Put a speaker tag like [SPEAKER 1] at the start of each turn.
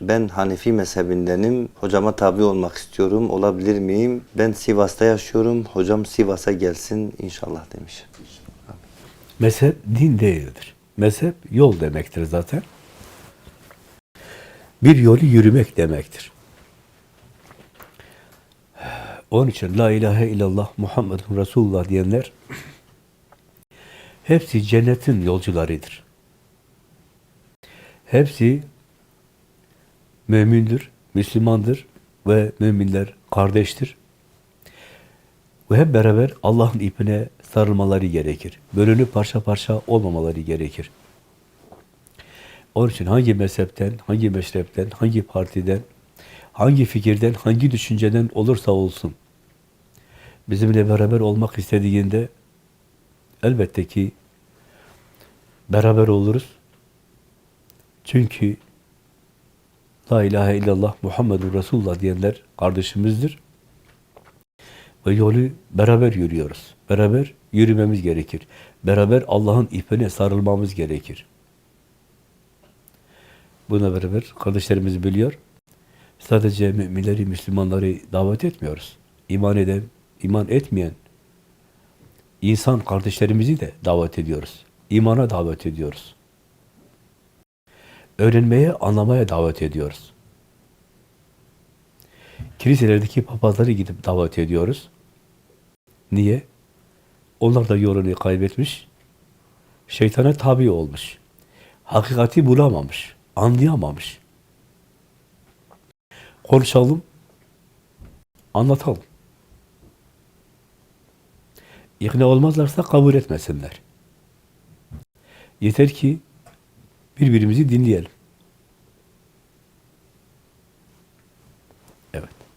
[SPEAKER 1] Ben Hanefi mezhebindenim. Hocama tabi olmak istiyorum. Olabilir miyim? Ben Sivas'ta yaşıyorum. Hocam Sivas'a gelsin inşallah demiş.
[SPEAKER 2] Mezhep din değildir. Mezhep yol demektir zaten. Bir yolu yürümek demektir. Onun için La ilahe illallah Muhammedun Resulullah diyenler hepsi cennetin yolcularıdır. Hepsi mümindir, Müslümandır ve müminler kardeştir. Ve hep beraber Allah'ın ipine sarılmaları gerekir. Bölünüp parça parça olmamaları gerekir. Onun için hangi mezhepten, hangi meşrepten, hangi partiden, hangi fikirden, hangi düşünceden olursa olsun bizimle beraber olmak istediğinde elbette ki beraber oluruz. Çünkü La ilahe illallah Muhammedun Resulullah diyenler kardeşimizdir. Ve yolu beraber yürüyoruz. Beraber yürümemiz gerekir. Beraber Allah'ın ipine sarılmamız gerekir. Buna beraber kardeşlerimiz biliyor. Sadece müminleri, Müslümanları davet etmiyoruz. İman eden, iman etmeyen insan kardeşlerimizi de davet ediyoruz. İmana davet ediyoruz. Öğrenmeye, anlamaya davet ediyoruz. Kiliselerdeki papazları gidip davet ediyoruz. Niye? Onlar da yolunu kaybetmiş, şeytana tabi olmuş. Hakikati bulamamış, anlayamamış. Konuşalım, anlatalım. İkna olmazlarsa kabul etmesinler. Yeter ki birbirimizi dinleyelim.